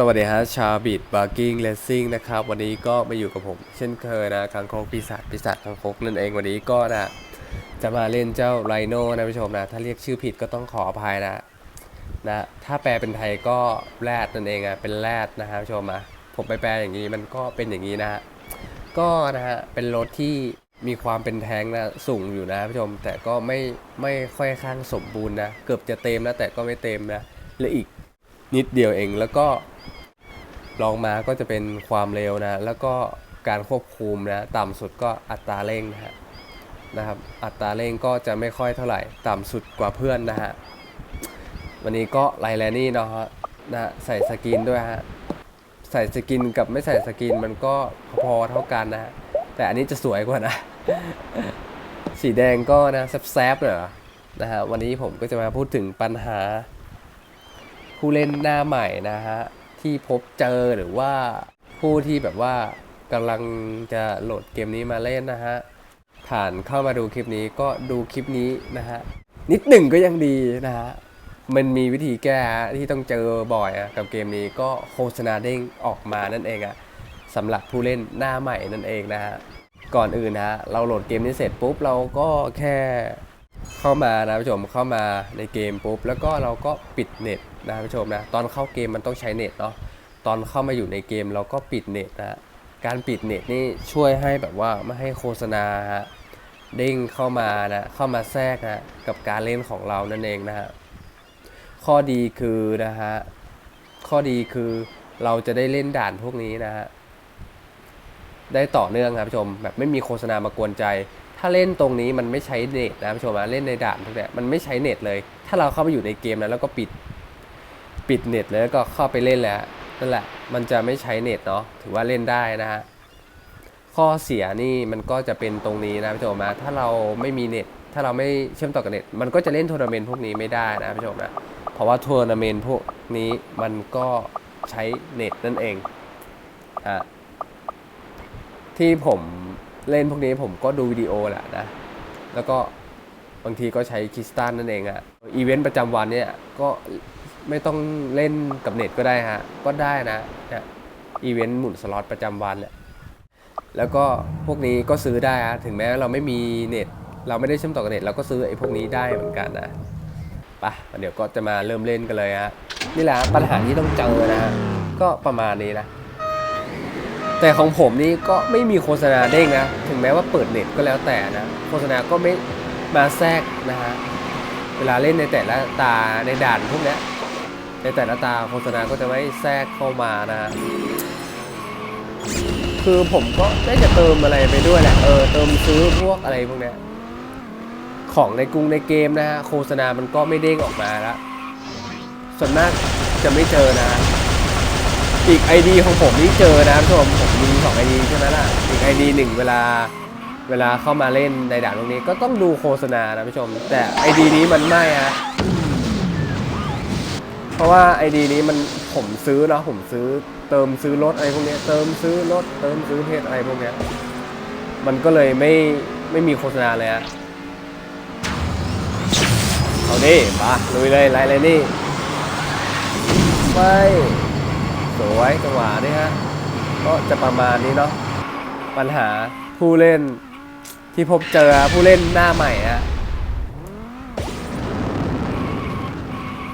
สวัสดีฮะชาบีดบาร์กิ้งเลสซิ่งนะครับ วันนี้ก็มาอยู่กับผม เช่นเคยนะคังคกปีศาจปีศาจคังคกนั่นเองวันนี้ก็นะจะมาเล่นเจ้าไรโน่นะผู้ชมนะ ถ้าเรียกชื่อผิดก็ต้องขออภัยนะนะถ้าแปลเป็นไทยก็แรดนั่นเองอะเป็นแรดนะฮะผู้ชมนะผมไปแปลอย่างนี้มันก็เป็นอย่างนี้นะฮะก็นะฮะเป็นรถที่มีความเป็นแท้งนะสูงอยู่นะผู้ชม แต่ก็ไม่ไม่ค่อยข้างสมบูรณ์นะเกือบจะเต็มแล้วแต่ก็ไม่เต็มนะเหลืออีกนิดเดียวเองแล้วก็ ลองมาก็จะเป็นความเร็วนะ แล้วก็การควบคุมนะต่ำสุดก็อัตราเร่งนะฮะนะครับ อัตราเร่งก็จะไม่ค่อยเท่าไหร่ต่ำสุดกว่าเพื่อนนะฮะวันนี้ก็ไลแลนี่เนาะนะใส่สกินด้วยฮะใส่สกินกับไม่ใส่สกินมันก็พอเท่ากันนะฮะแต่อันนี้จะสวยกว่านะ สีแดงก็นะแซบๆเหรอนะฮะวันนี้ผมก็จะมาพูดถึงปัญหาผู้เล่นหน้าใหม่นะฮะ ที่พบเจอหรือว่าผู้ที่แบบว่ากำลังจะโหลดเกมนี้มาเล่นนะฮะ ผ่านเข้ามาดูคลิปนี้ก็ดูคลิปนี้นะฮะ นิดหนึ่งก็ยังดีนะฮะ มันมีวิธีแก้ที่ต้องเจอบ่อยอกับเกมนี้ก็โฆษณาเด้งออกมานั่นเองอะสำหรับผู้เล่นหน้าใหม่นั่นเองนะฮะ ก่อนอื่นนะฮะเราโหลดเกมนี้เสร็จปุ๊บเราก็แค่เข้ามานะผู้ชมเข้ามาในเกมปุ๊บแล้วก็เราก็ปิดเน็ต นะผู้ชมนะตอนเข้าเกมมันต้องใช้เน็ตเนาะตอนเข้ามาอยู่ในเกมเราก็ปิดเน็ตนะการปิดเน็ตนี่ช่วยให้แบบว่าไม่ให้โฆษณาฮะเด้งเข้ามานะเข้ามาแทรกนะกับการเล่นของเรานั่นเองนะฮะข้อดีคือนะฮะข้อดีคือเราจะได้เล่นด่านพวกนี้นะฮะได้ต่อเนื่องครับผู้ชมแบบไม่มีโฆษณามากวนใจ ถ้าเล่นตรงนี้มันไม่ใช้เน็ตนะผู้ชมนะเล่นในด่านพวกเนี้ยมันไม่ใช้เน็ตเลย ถ้าเราเข้าไปอยู่ในเกมนั้นแล้วก็ปิด ปิดเน็ตแล้วก็เข้าไปเล่นแล้วนั่นแหละ มันจะไม่ใช้เน็ตเนาะถือว่าเล่นได้นะฮะข้อเสียนี่มันก็จะเป็นตรงนี้นะผู้ชมนะถ้าเราไม่มีเน็ต ถ้าเราไม่เชื่อมต่อกับเน็ต มันก็จะเล่นทัวร์นาเมนต์พวกนี้ไม่ได้นะผู้ชมนะเพราะว่าทัวร์นาเมนต์พวกนี้มันก็ใช้เน็ตนั่นเองอะที่ผมเล่นพวกนี้ผมก็ดูวิดีโอแหละนะ แล้วก็บางทีก็ใช้คิสตันนั่นเองอะอีเวนต์ประจำวันเนี่ยก็ ไม่ต้องเล่นกับเน็ตก็ได้ฮะ ก็ได้นะเนี่ยอีเวนต์หมุนสล็อตประจำวันแหละแล้วก็พวกนี้ก็ซื้อได้ฮะถึงแม้เราไม่มีเน็ต เราไม่ได้เชื่อมต่อกับเน็ตเราก็ซื้อไอ้พวกนี้ได้เหมือนกันนะปะเดี๋ยวก็จะมาเริ่มเล่นกันเลยฮะนี่แหละปัญหาที่ต้องเจอนะฮะก็ประมาณนี้นะ แต่ของผมนี่ก็ไม่มีโฆษณาเด้งนะ ถึงแม้ว่าเปิดเน็ตก็แล้วแต่นะ โฆษณาก็ไม่มาแทรกนะฮะ เวลาเล่นในแต่ละตาในด่านพวกนี้ ในแต่ละตาโฆษณาก็จะไม่แทรกเข้ามานะฮะคือผมก็ได้จะเติมอะไรไปด้วยแหละ เออ เติมซื้อพวกอะไรพวกเนี้ย ของในกรุงในเกมนะฮะ โฆษณามันก็ไม่เด้งออกมาล้วส่วนมากจะไม่เจอนะ อีก ID ของผมนี่เจอนะผู้ชมผมมีสอง ID ใช่ไหมล่ะ อีก ID หนึ่งเวลาเวลาเข้ามาเล่นในด่านตรงนี้ก็ต้องดูโฆษณานะผู้ชม แต่ ID นี้มันไม่ฮะ เพราะว่า ID นี้มันผมซื้อเนาะผมซื้อเติมซื้อรถอะไรพวกนี้เติมซื้อรถเติมซื้อเพจอะไรพวกนี้มันก็เลยไม่ไม่มีโฆษณาเลยฮะเอาดิมาลุยเลยไล่เลยนี่ไปสวยจังหวะนี้ฮะก็จะประมาณนี้เนาะปัญหาผู้เล่นที่พบเจอผู้เล่นหน้าใหม่ฮะ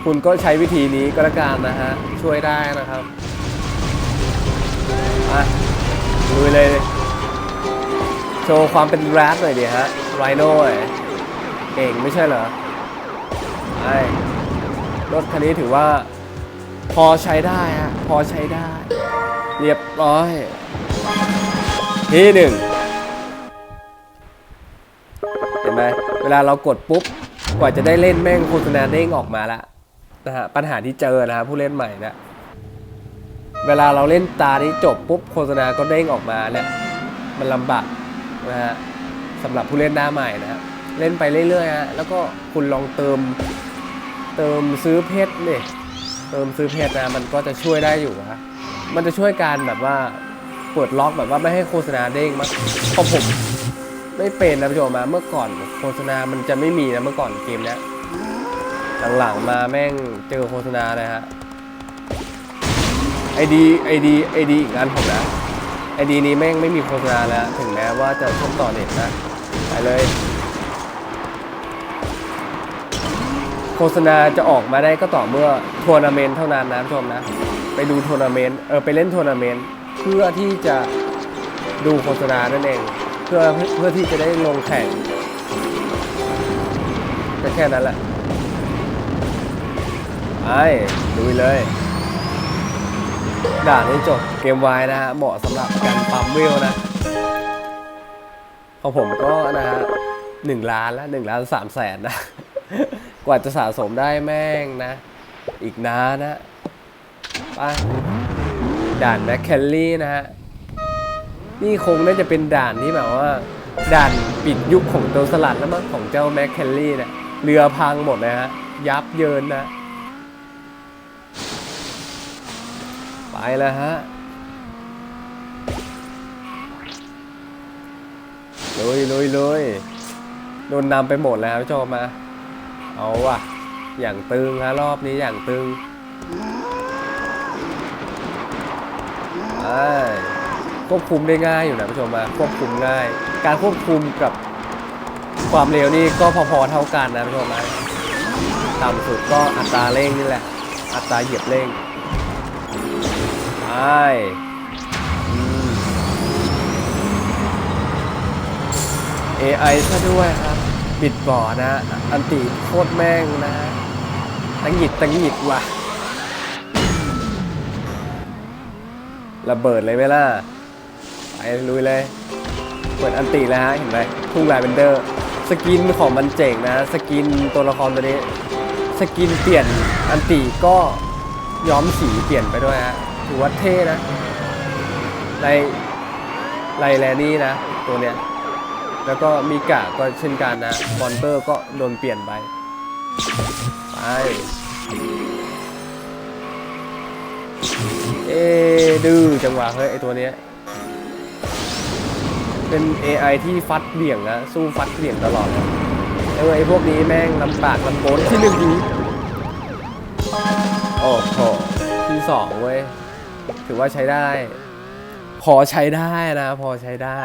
คุณก็ใช้วิธีนี้ก็แล้วกันนะฮะ ช่วยได้นะครับอะลุยเลย โชว์ความเป็นแรปหน่อยดิฮะไรโน่เก่งไม่ใช่เหรอไอ้รถคันนี้ถือว่าพอใช้ได้ฮะ พอใช้ได้ เรียบร้อย ที่หนึ่งเห็นไหมเวลาเรากดปุ๊บ กว่าจะได้เล่นแม่งโฆษณาเด้งออกมาละ นะฮะปัญหาที่เจอนะฮะผู้เล่นใหม่เนะเวลาเราเล่นตานี้จบปุ๊บโฆษณาก็เด้งออกมาเนี่ยมันลำบากนะฮะสำหรับผู้เล่นหน้าใหม่นะฮะเล่นไปเรื่อยๆฮะแล้วก็คุณลองเติม เติมซื้อเพชรเนี่ยเติมซื้อเพจนะมันก็จะช่วยได้อยู่ฮะมันจะช่วยการแบบว่าเปิดล็อกแบบว่าไม่ให้โฆษณาเด้งมั้งเพราะผมไม่เป็นนะผู้ชมมาเมื่อก่อนโฆษณามันจะไม่มีนะเมื่อก่อนเกมเนี้ย หลังๆมาแม่งเจอโฆษณาเลยฮะไอดีไอดีไอดีอีกอันผมนะไอดีนี้แม่งไม่มีโฆษณาแล้วถึงแม้ว่าจะช่วต่อเน็ตนะไปเลย โฆษณาจะออกมาได้ก็ต่อเมื่อทัวร์นาเมนต์เท่านั้นนะชมนะ ไปดูทัวร์นาเมนต์เออไปเล่นทัวร์นาเมนต์เพื่อที่จะดูโฆษณานั่นเองเพื่อเพื่อที่จะได้ลงแข่งก็แค่นั้นแหละ ไปดูเลย ด่านนี้จบเกมวน์นะฮะ เหมาะสำหรับการปั๊มเวลนะ ของผมก็นะฮะหนึ่งล้านแล้วหนึ่งล้านสามแสนนะ กว่าจะสะสมได้แม่งนะ อีกนานนะไปด่านแมคแคลลี่นะฮะ นี่คงน่าจะเป็นด่านที่แบบว่า ด่านปิดยุคของโจรสลัดแล้วมั้งของเจ้าแมคแคลลี่นะเรือพังหมดเลยฮะ ยับเยินนะ ไป แล้วฮะลุยลุยลุยโดนนำไปหมดแล้วผู้ชมมา เอาว่ะ อย่างตึงฮะรอบนี้อย่างตึงไปควบคุมได้ง่ายอยู่นะผู้ชมมาควบคุมง่าย การควบคุมกับความเร็วนี่ก็พอๆเท่ากันนะผู้ชมมาต่ำสุดก็อัตราเร่งนี่แหละ อัตราเหยียบเร่ง AI ซะด้วยครับ บิดบ่อนะ อันติโคตรแม่งนะตังหิดตังหิดว่ะระเบิดเลยไหมล่ะ ไปลุยเลย เปิดอันติแล้วฮะ เห็นไหมทุ่งลายเบนเดอร์ สกินของมันเจ๋งนะ สกินตัวละครตัวนี้ สกินเปลี่ยนอันติก็ย้อมสีเปลี่ยนไปด้วยฮะ ถือว่าเท่นะไลไลแลนี่นะ ตัวเนี้ย แล้วก็มีกะก็เช่นกันนะมอนเตอร์ก็โดนเปลี่ยนไป ไป เอดื้อจังหวะเฮ้ยไอตัวเนี้ย เป็น AI ที่ฟัดเหวี่ยงนะ สู้ฟัดเหวี่ยงตลอดนะเออไอพวกนี้แม่งลำปากลำโปนที่หนึ่งทีโอ้โหที่สองเว้ย ถือว่าใช้ได้ พอใช้ได้นะ พอใช้ได้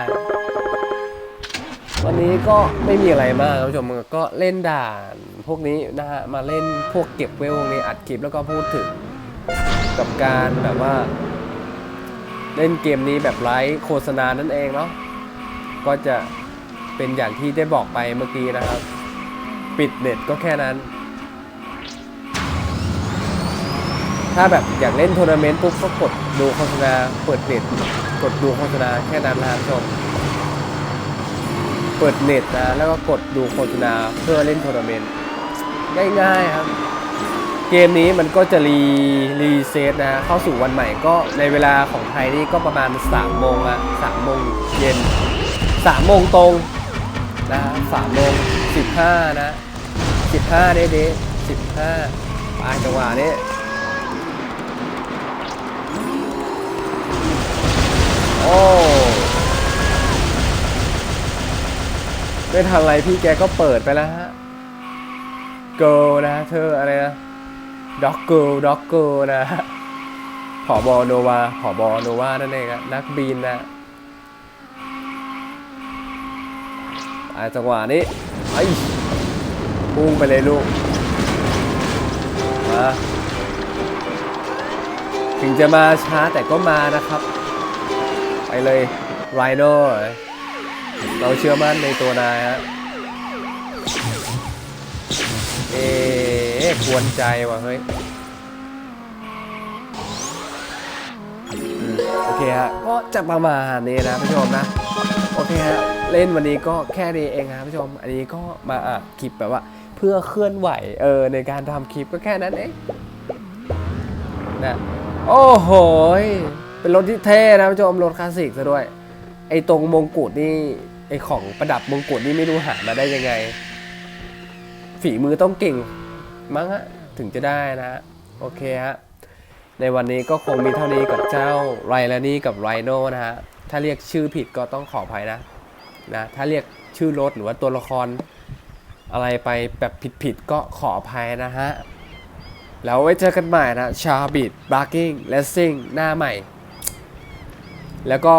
วันนี้ก็ไม่มีอะไรมากครับผู้ชมก็เล่นด่านพวกนี้นะฮะ มาเล่นพวกเก็บเวลพวกนี้อัดคลิปแล้วก็พูดถึงกับการแบบว่า เล่นเกมนี้แบบไร้โฆษณานั่นเองเนาะ ก็จะเป็นอย่างที่ได้บอกไปเมื่อกี้นะครับ ปิดเน็ตก็แค่นั้น ถ้าแบบอยากเล่นทัวร์นาเมนต์ปุ๊บก็กดดูโฆษณาเปิดเน็ตกดดูโฆษณาแค่นั้นนะครับผู้ชม เปิดเน็ตนะแล้วก็กดดูโฆษณาเพื่อเล่นทัวร์นาเมนต์ง่ายๆครับ เกมนี้มันก็จะรีรีเซ็ตนะเข้าสู่วันใหม่ก็ในเวลาของไทยนี่ก็ประมาณ3โมงอะ3โมงเย็น3โมงตรงนะ3โมง15นะ15เด้เด้15ปลายจังหวะนี้ โอ้ไม่ทันไรพี่แกก็เปิดไปแล้วฮะ เกิลนะเธออะไรนะด็อกเกิลด็อกเกิลนะผอบอโนวาผอบอโนวานั่นเองอะนักบินนะปลายจังหวะนี้ไอ้พุ่งไปเลยลูกมาถึงจะมาช้าแต่ก็มานะครับ ไปเลยไรโน่เราเชื่อมั่นในตัวนายฮะเอ๊ะกวนใจว่ะเฮ้ยโอเคฮะก็จะประมาณนี้นะผู้ชมนะ โอเคฮะ เล่นวันนี้ก็แค่นี้เองนะผู้ชม อันนี้ก็มาอะคลิปแบบว่า เพื่อเคลื่อนไหวเออในการทำคลิปก็แค่นั้นเองนะโอ้โห เป็นรถที่เท่นะผู้ชมรถคลาสสิกซะด้วย ไอ้ตรงมงกุฎนี่ไอ้ของประดับมงกุฎนี่ไม่รู้หามาได้ยังไง ฝีมือต้องเก่งมั้งฮะถึงจะได้นะ โอเคฮะในวันนี้ก็คงมีเท่านี้กับเจ้าไรแลนี่กับไรโนนะฮะ ถ้าเรียกชื่อผิดก็ต้องขออภัยนะนะ ถ้าเรียกชื่อรถหรือว่าตัวละครอะไรไปแบบผิดๆก็ขออภัยนะฮะ แล้วไว้เจอกันใหม่นะชาบิดบาร์กิ้งเลสซิ่งหน้าใหม่ แล้วก็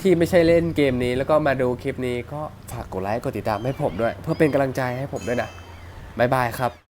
ที่ไม่ใช่เล่นเกมนี้ แล้วก็มาดูคลิปนี้ก็ฝากกดไลค์กดติดตามให้ผมด้วย เพื่อเป็นกำลังใจให้ผมด้วยนะบ๊ายบายครับ